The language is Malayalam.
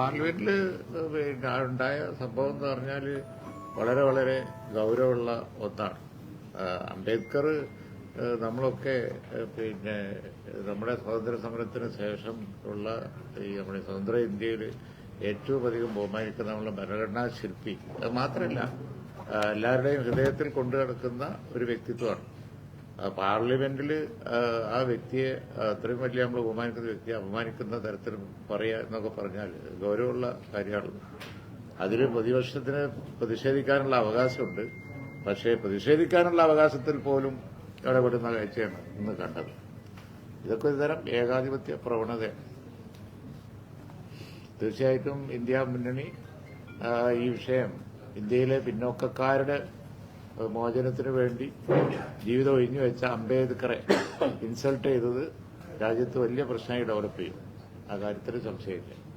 പാർലമെന്റിൽ പിന്നെ ഉണ്ടായ സംഭവം എന്ന് പറഞ്ഞാൽ വളരെ വളരെ ഗൗരവമുള്ള ഒന്നാണ്. അംബേദ്കർ നമ്മളൊക്കെ പിന്നെ നമ്മുടെ സ്വാതന്ത്ര്യ സമരത്തിന് ശേഷം ഉള്ള ഈ നമ്മുടെ സ്വതന്ത്ര ഇന്ത്യയിൽ ഏറ്റവും അധികം ബഹുമാനിക്കുന്ന നമ്മുടെ ഭരണഘടനാ ശില്പി. അത് മാത്രമല്ല എല്ലാവരുടെയും ഹൃദയത്തിൽ കൊണ്ടു നടക്കുന്ന ഒരു വ്യക്തിത്വമാണ്. പാർലമെന്റിൽ ആ, വ്യക്തിയെ അത്രയും വലിയ നമ്മൾ ബഹുമാനിക്കുന്ന വ്യക്തിയെ അപമാനിക്കുന്ന തരത്തിൽ പറയുക എന്നൊക്കെ പറഞ്ഞാൽ ഗൗരവമുള്ള കാര്യമാണ്. അതിൽ പ്രതിപക്ഷത്തിന് പ്രതിഷേധിക്കാനുള്ള അവകാശമുണ്ട്. പക്ഷേ പ്രതിഷേധിക്കാനുള്ള അവകാശത്തിൽ പോലും ഇടപെടുന്ന കാഴ്ചയാണ് ഇന്ന് കണ്ടത്. ഇതൊക്കെ ഒരുതരം ഏകാധിപത്യ പ്രവണതയാണ്. തീർച്ചയായിട്ടും ഇന്ത്യ മുന്നണി ഈ വിഷയം ഇന്ത്യയിലെ പിന്നോക്കക്കാരുടെ മോചനത്തിന് വേണ്ടി ജീവിതം ഒഴിഞ്ഞു വെച്ച അംബേദ്കറെ ഇൻസൾട്ട് ചെയ്തത് രാജ്യത്ത് വലിയ പ്രശ്നമായി ഡെവലപ്പ് ചെയ്യും. ആ കാര്യത്തിൽ സംശയമില്ല.